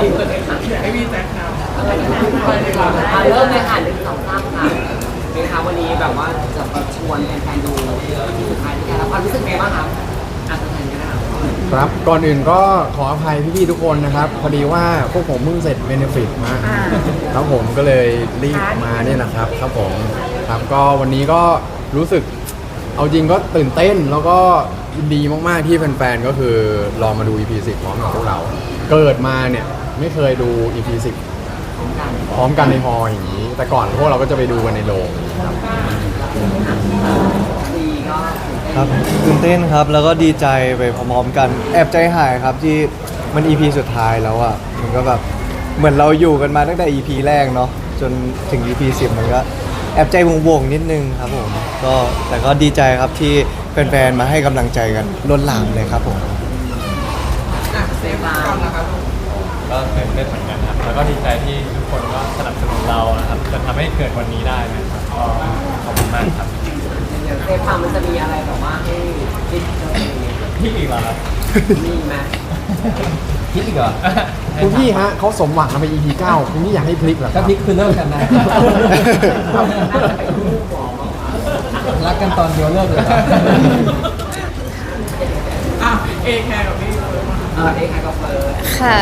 ทีมกันเลยค่ะให้พี่แจ็คนะเริ่มเลยค่ะหนึ่งสองสามค่ะเป็นคะวันนี้แบบว่าจะมาชวนแฟนๆดูที่สุดท้ายที่กันแล้วความรู้สึกไงบ้างคะอะตัวแทนก็ได้ค่ะครับก่อนอื่นก็ขออภัยพี่ๆทุกคนนะครับ พอดีว่าพวกผมเพิ่งเสร็จเบนฟิตมาครับผมก็เลยรีบมาเนี่ยนะครับครับผมครับก็วันนี้ก็รู้สึกเอาจริงก็ตื่นเต้นแล้วก็ดีมากๆที่แฟนๆก็คือรอมาดู EP 10พร้อมกับพวกเรา เกิดมาเนี่ย ไม่เคยดู EP 10พร้อมกันพร้อมกันในฮอลล์อย่างนี้ แต่ก่อนพวกเราก็จะไปดูกันในโรงครับดีก็ครับตื่นเต้นครับแล้วก็ดีใจไปพร้อมๆกันแอบใจหายครับที่มัน EP สุดท้ายแล้วอะมันก็แบบเหมือนเราอยู่กันมาตั้งแต่ EP แรกเนาะจนถึง EP 10มันก็แอบใจวงๆนิดนึงครับผมก็แต่ก็ดีใจครับที่แฟนๆมาให้กำลังใจกันล้นหลามเลยครับผม อะเซฟก่อนนะครับลู กก็ตื่นเต้นเหมือนกันครับแล้วก็ดีใจที่ทุกคนก็สนับสนุนเรานะครับจนทำให้เกิดวันนี้ได้นะครับก็ขอบคุณมากครับเดี๋ยวเซฟฟังมันจะมีอะไรแบบว่าให้คิดอะไรอย่างเงี้ยพี่อีกเหรอครับมีไหมพี่อีกเหรอคุณพี่ฮะเขาสมหวังกันไป EP 9คุณพี่อยากให้พลิกเหรอคก็รับพลิกคือเลิกกันนะ น่าจะเป็นคู่หมอมากกว่ารักกันตอนเดียวเลิกเลยอะเอแคร์กับพี่เฟิร์สมาเออได้ค่ะกับเฟิร์ส ค่ะ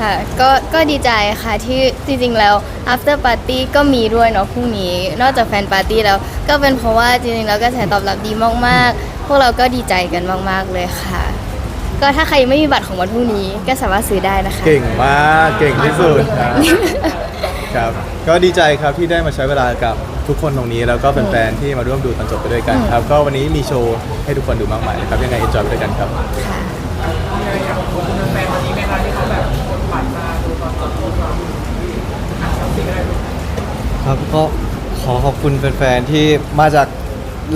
ค่ะก็ก็ดีใจค่ะที่จริงๆแล้ว after party ก็มีด้วยเนาะพรุ่งนี้ นอกจากแฟนปาร์ตี้แล้ว ก็เป็นเพราะว่าจริงๆแล้วกระแสตอบรับดีมากๆ พวกเราก็ดีใจกันมากๆเลยค่ะ ก็ถ้าใครยังไม่มีบัตรของวันพรุ่งนี้ก็สามารถซื้อได้นะคะ เก่งมากเก่งที่สุดครับครับก็ดีใจครับที่ได้มาใช้เวลากับทุกคนตรงนี้แล้วก็แฟนๆที่มาร่วมดูตอนจบไปด้วยกันครับก็วันนี้มีโชว์ให้ทุกคนดูมากมายนะครับยังไงเอ็นจอยไปด้วยกันครับ ครับก็ขอขอบคุณแฟนๆที่มาจาก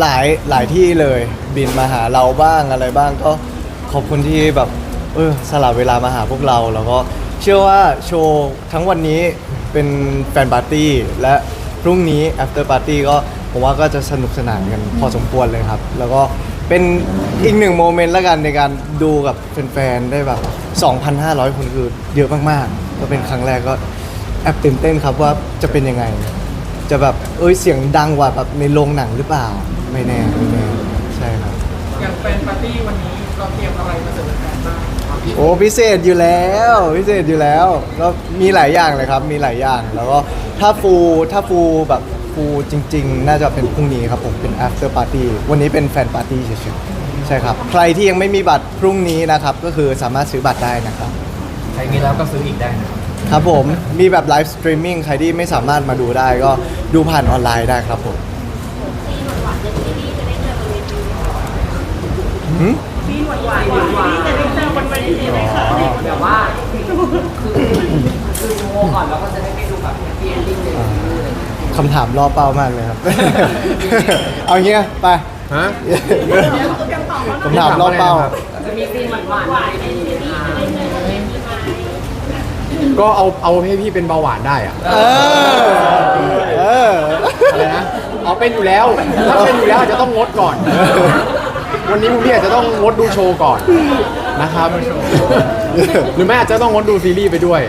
หลายหลายที่เลย บินมาหาเราบ้างอะไรบ้างก็ขอบคุณที่แบบเออสละเวลามาหาพวกเรา แล้วก็เชื่อว่าโชว์ทั้งวันนี้เป็นแฟนปาร์ตี้และพรุ่งนี้ after party ก็ผมว่าก็จะสนุกสนานกันพอสมควรเลยครับ แล้วก็เป็นอีกหนึ่งโมเมนต์ละกันในการดูกับแฟนๆได้แบบ 2,500 คนคือเยอะมากๆ ก็เป็นครั้งแรกก็ แอบตื่นเต้นครับว่าจะเป็นยังไง จะแบบเอ้ยเสียงดังกว่าแบบในโรงหนังหรือเปล่า ไม่แน่ไม่แน่ใช่ครับ อย่างแฟนปาร์ตี้วันนี้เราเตรียมอะไรมาเสิร์ฟแฟนบ้างโอ้พิเศษอยู่แล้วพิเศษอยู่แล้วก็มีหลายอย่างเลยครับ มีหลายอย่างแล้วก็ถ้าฟูถ้าฟูแบบฟูจริง ๆ น่าจะเป็นพรุ่งนี้ครับผมเป็น after party วันนี้เป็นแฟนปาร์ตี้เฉยๆใช่ครับ ใครที่ยังไม่มีบัตรพรุ่งนี้นะครับ ก็คือสามารถซื้อบัตรได้นะครับ ใครมีแล้วก็ซื้ออีกได้นะครับ ครับผมมีแบบไลฟ์สตรีมมิ่งใครที่ไม่สามารถมาดูได้ก็ดูผ่านออนไลน์ได้ครับผมหืมหวานหวานหวานจะได้เจอวันวันนี้ไหมคะแบบว่าคือคือโชว์ก่อนแล้วก็จะได้ไปดูแบบแฮปปี้เอนดิ้งเลยคำถามล่อเป้ามากเลยครับ เอาเงี้ยไปฮะ คำถามล่อเป้า จะมีซีนหวานๆในนี้ค่ะ ก็เอาเอาให้พี่เป็นเบาหวานได้อะเออ เออ อะไรนะอ๋อเป็นอยู่แล้ว ถ้าเป็นอยู่แล้วอาจจะต้องงดก่อน วันนี้คุณพี่อาจจะต้องงดดูโชว์ก่อนนะครับ หรือไม่อาจจะต้องงดดูซีรีส์ไปด้วย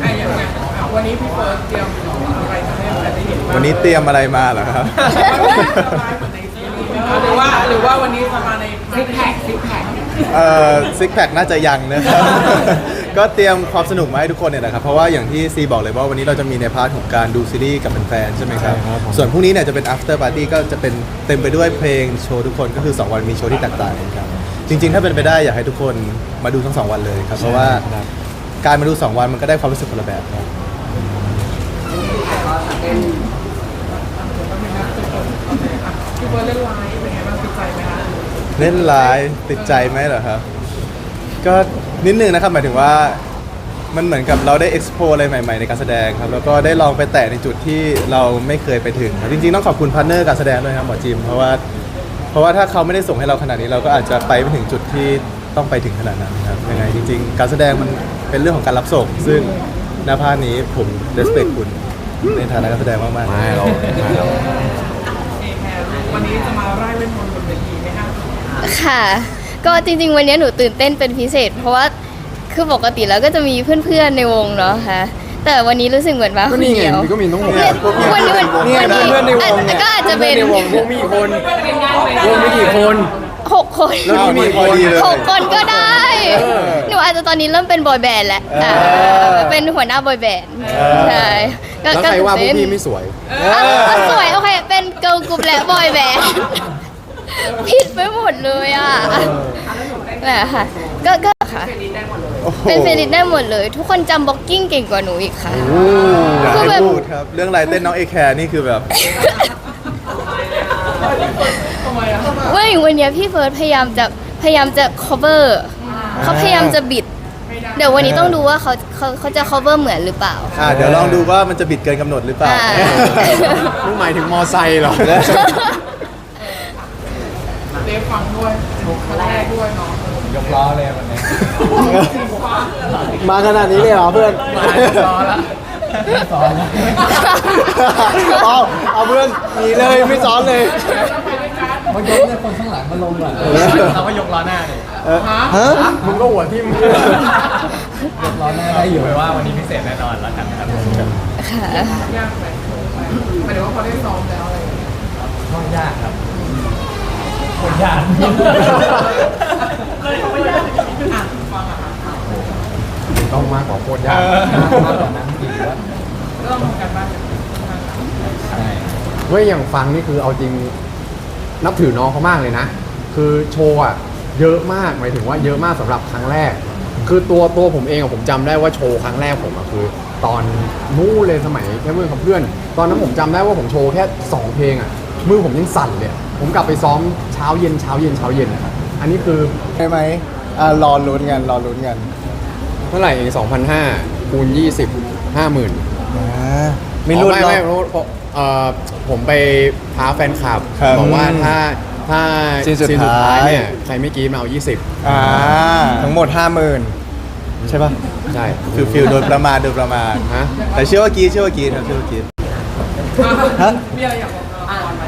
ไอ้ยังไงอะวันนี้พี่เฟิร์สเตรียมอะไรมาให้แฟนได้เห็นบ้างวันนี้เตรียมอะไรมาเหรอครับ สบายเหมือนในซีรีส์ไหมคะหรือว่าหรือว่าวันนี้จะมาในซิกแพคซิกแพค เอ่อซิกแพคน่าจะยังนะครับ ก็เตรียมความสนุกมาให้ทุกคนเนี่ยนะครับ เพราะว่าอย่างที่ซีบอกเลยว่าวันนี้เราจะมีในพาร์ทของการดูซีรีส์กับแฟนๆใช่ไหมครับ ใช่ครับผม ส่วนพรุ่งนี้เนี่ยจะเป็น after party ก็จะเป็นเต็มไปด้วยเพลงโชว์ทุกคนก็คือ 2 วันมีโชว์ที่แตกต่างกันครับ จริงๆ ถ้าเป็นไปได้อยากให้ทุกคนมาดูทั้ง 2 วันเลยครับ เพราะว่าการมาดู 2 วันมันก็ได้ความรู้สึกคนละแบบครับก็จะเป็นพี่เฟิร์สเล่นไลฟ์ เล่นไลฟ์ติดใจไหมเหรอครับ ก็นิดนึงนะครับหมายถึงว่ามันเหมือนกับเราได้ explore อะไรใหม่ ๆ ในการแสดงครับ แล้วก็ได้ลองไปแตะในจุดที่เราไม่เคยไปถึงครับจริงๆ ต้องขอบคุณพาร์ทเนอร์การแสดงด้วยครับหมอจิม เพราะว่าเพราะว่าถ้าเขาไม่ได้ส่งให้เราขนาดนี้เราก็อาจจะไปไม่ถึงจุดที่ต้องไปถึงขนาดนั้นครับยังไงจริง ๆ การแสดงมันเป็นเรื่องของการรับส่ง ซึ่งหน้าพาร์ทนี้ผม respect คุณในฐานะการแสดงมากๆ ไม่เราไม่เราเอแคร์วันนี้จะมาไล่เล่นมนต์บนเวทีไหม คะค่ะ ก็จริง ๆ วันนี้หนูตื่นเต้นเป็นพิเศษ เพราะว่าคือปกติแล้วก็จะมีเพื่อนๆในวงเนาะค่ะ แต่วันนี้รู้สึกเหมือนมาคก็นนี่ไงเดียวก็มีน้องหกเนี่ยพวกเนี่ยวันนี้วันเนี่ยวันนี้เพื่อนในวงเนี่ยก็อาจจะเป็นเพื่อนในวงพวกมีกี่คนวงมีกี่คน หกคนแล้วนี่มีกี่คนหกคนก็ได้ หนูอาจจะตอนนี้เริ่มเป็นบอยแบนด์แล้วอ่าเป็นหัวหน้าบอยแบนด์ใช่ก็แล้วก็ใครว่าพวตื่กนเต้นพี่ไม่สวย อะอะสวยโอเคเป็นเกิร์ลกรุ๊ปและบอยแบนด์ ผิดไปหมดเลยอะแหละค่ะ ก็ก็ค่ะเป็นเฟรนด์ได้หมดเลย ทุกคนจำบ็อกกิ้งเก่งกว่าหนูอีกค่ะ อยากคือแบให้บพูดครับ เรื่องลายเต้นน้องเอแคร์นี่คือแบบ เว่าอย่างวันเนี้ยพี่เฟิร์สพยายามจะพยายามจะ cover เขาพยายามจะบิด เดี๋ยววันนี้ต้องดูว่าเขาเขาเขาจะ cover เหมือนหรือเปล่า อ่าเดี๋ยวลองดูว่ามันจะบิดเกินกำหนดหรือเปล่า อ่า มึงหมายถึงมอไซค์เหรอ เดฟฟังด้วยครั้งแรกด้วยเนาะยกล้อเลยวันนี้มาขนาดนี้เลยเหรอเพื่อนมายกล้อละซ้อนแล้วเอาเอาเพื่อนหนีเลยไม่ซ้อนเลยมันยกเลยคนข้างหลังมาลงอะเราก็ยกล้อหน้าดิฮะมึงก็หัวทิ่มยกล้อหน้าได้อยู่ว่าวันนี้พิเศษแน่นอนแล้วกันครับค่ะยากไหมหมายถึงว่าพอได้ซ้อมแล้วอะไรอย่างเงี้ยก็ยากครับ คนยากเลยไม่ยากอะฟังอะค่ะต้องมากกว่าโคตรยากมากกว่านั้นอีกว่าเรื่องของการบ้านใช่เว้ยอย่างฟังนี่คือเอาจริงนับถือน้องเขามากเลยนะ คือโชว์อะเยอะมากหมายถึงว่าเยอะมากสำหรับครั้งแรก คือตัวตัวผมเองอะผมจำได้ว่าโชว์ครั้งแรกผมอะคือ ตอนนู้นเลยสมัยแค่มือกับเพื่อน ตอนนั้นผมจำได้ว่าผมโชว์แค่สองเพลงอะมือผมยังสั่นเลยอะ ผมกลับไปซ้อมเช้าเย็นเช้าเย็นเช้าเย็นอะอันนี้คือใช่ไหมอ่ารอลุ้นกันรอลุ้นกันเท่าไหร่เอง2,500คูณ20 50,000อ่าไม่ลุ้นอ๋อหรอไม่ก ไม่เพราะเอ่อผมไปท้าแฟนคลับครับบอกว่าถ้าถ้าซีนสุดท้าย เนี่ยใครไม่กรีดมาเอา 20 อ่าทั้งหมด 50,000 ใช่ป่ะใช่คือฟิลโดนประมาณโดนประมาณ ฮะแต่เชื่อว่ากรีดเชื่อว่ากรีดครับเชื่อว่ากรีดฮะมีอะไรอยากบอกเราก่อนไหม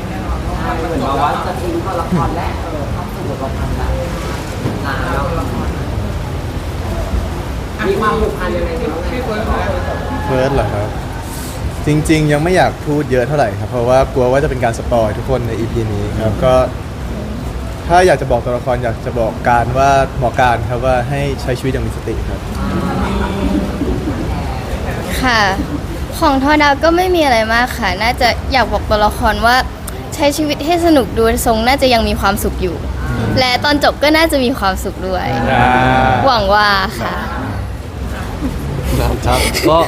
เนี่ยเนาะใช่เหมือนแบบว่าจะทิ้งตัวละครและเออเข้าสู่บทบาทแล้วอ่าแล้วมีความผูกพันยังไงกันบ้างไงพี่เฟิร์สเลยเฟิร์สเหรอครับ จริง ๆ ยังไม่อยากพูดเยอะเท่าไหร่ครับ เพราะว่ากลัวว่าจะเป็นการสปอยทุกคนใน EP นี้ครับก็ถ้าอยากจะบอกตัวละครอยากจะบอกการว่าบอกการครับว่าให้ใช้ชีวิตอย่างมีสติครับ ค่ะ ของทอดาวก็ไม่มีอะไรมากค่ะ น่าจะอยากบอกตัวละครว่า ใช้ชีวิตให้สนุกดูทรงน่าจะยังมีความสุขอยู่ และตอนจบก็น่าจะมีความสุขด้วย หวังว่าค่ะ ครับก็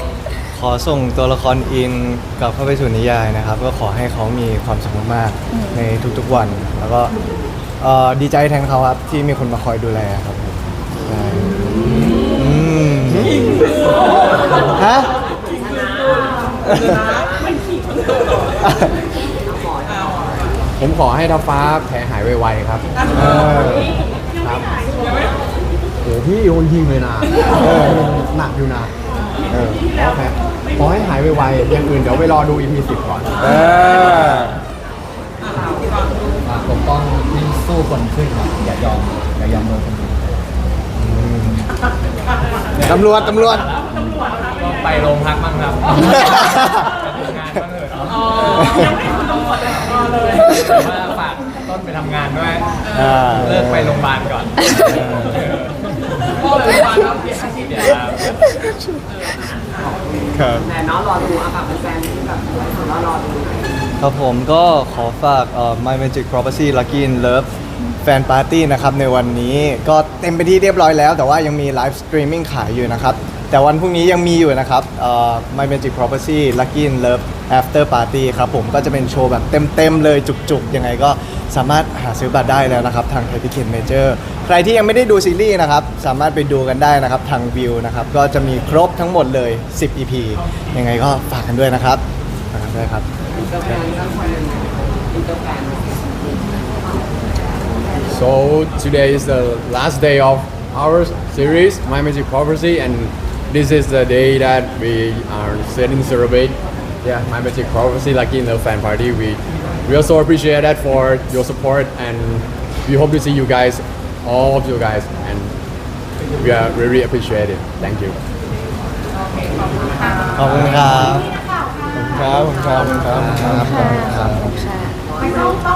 ขอส่งตัวละครอินกลับเข้าไปสู่นิยายนะครับ ก็ขอให้เขามีความสุขมากๆในทุกๆวัน แล้วก็เอ่อดีใจแทนเขาครับที่มีคนมาคอยดูแลครับผมใช่อืมฮะ ผมขอให้ท้าฟ้าแผลหายไวๆครับเออครับโอ้พี่โยนยิงเลยนะหนักอยู่นะเออโอเคขอให้หายไวๆอย่างอื่นเดี๋ยวไปรอดู EP 10ก่อนเออผมต้องวิ่งสู้คนขึ้นครับอย่ายอมอย่ายอมโดนคนอื่นตำรวจตำรวจก็ไปโรงพักบ้างครับไปทำงานบ้างเถอะอ๋อยังไม่ถึงตำรวจเลยอ๋อเลย ว่าฝากต้นไปทำงานด้วย อ่า เลิกไปโรงพยาบาลก่อนพ่อเลยมาแล้วเปลี่ยนอาชีพเดี๋เดี๋ยยวครับแต่เนาะรอดูอะค่ะเป็นแฟนที่แบบไลฟ์สดแล้วรอดูครับผมก็ขอฝากเอ่อ My Magic Property Lucky in Love แฟนปาร์ตี้นะครับในวันนี้ก็เต็มไปที่เรียบร้อยแล้ว แต่ว่ายังมีไลฟ์สตรีมมิ่งขายอยู่นะครับ แต่วันพรุ่งนี้ยังมีอยู่นะครับเอ่อ My Magic Property Lucky in Love After Party ครับผมก็จะเป็นโชว์แบบเต็มๆเลยจุกๆ ยังไงก็สามารถหาซื้อบัตรได้แล้วนะครับ ทาง t ท p i c k e t Major ใครที่ยังไม่ได้ดูซีรีส์นะครับ สามารถไปดูกันได้นะครับ ทางวิวนะครับ ก็จะมีครบทั้งหมดเลย 10 EP ยังไงก็ฝากกันด้วยนะครับฝากกันด้วยครับต So today is the last day of our series, My Magic Prophecy, and this is the day that we are setting celebrate. yeah, my magic obviously like in the fan party, we we also appreciate that for your support and we hope to see you guys, all of you guys, and we are really appreciate it. Thank you. ขอบคุณครับ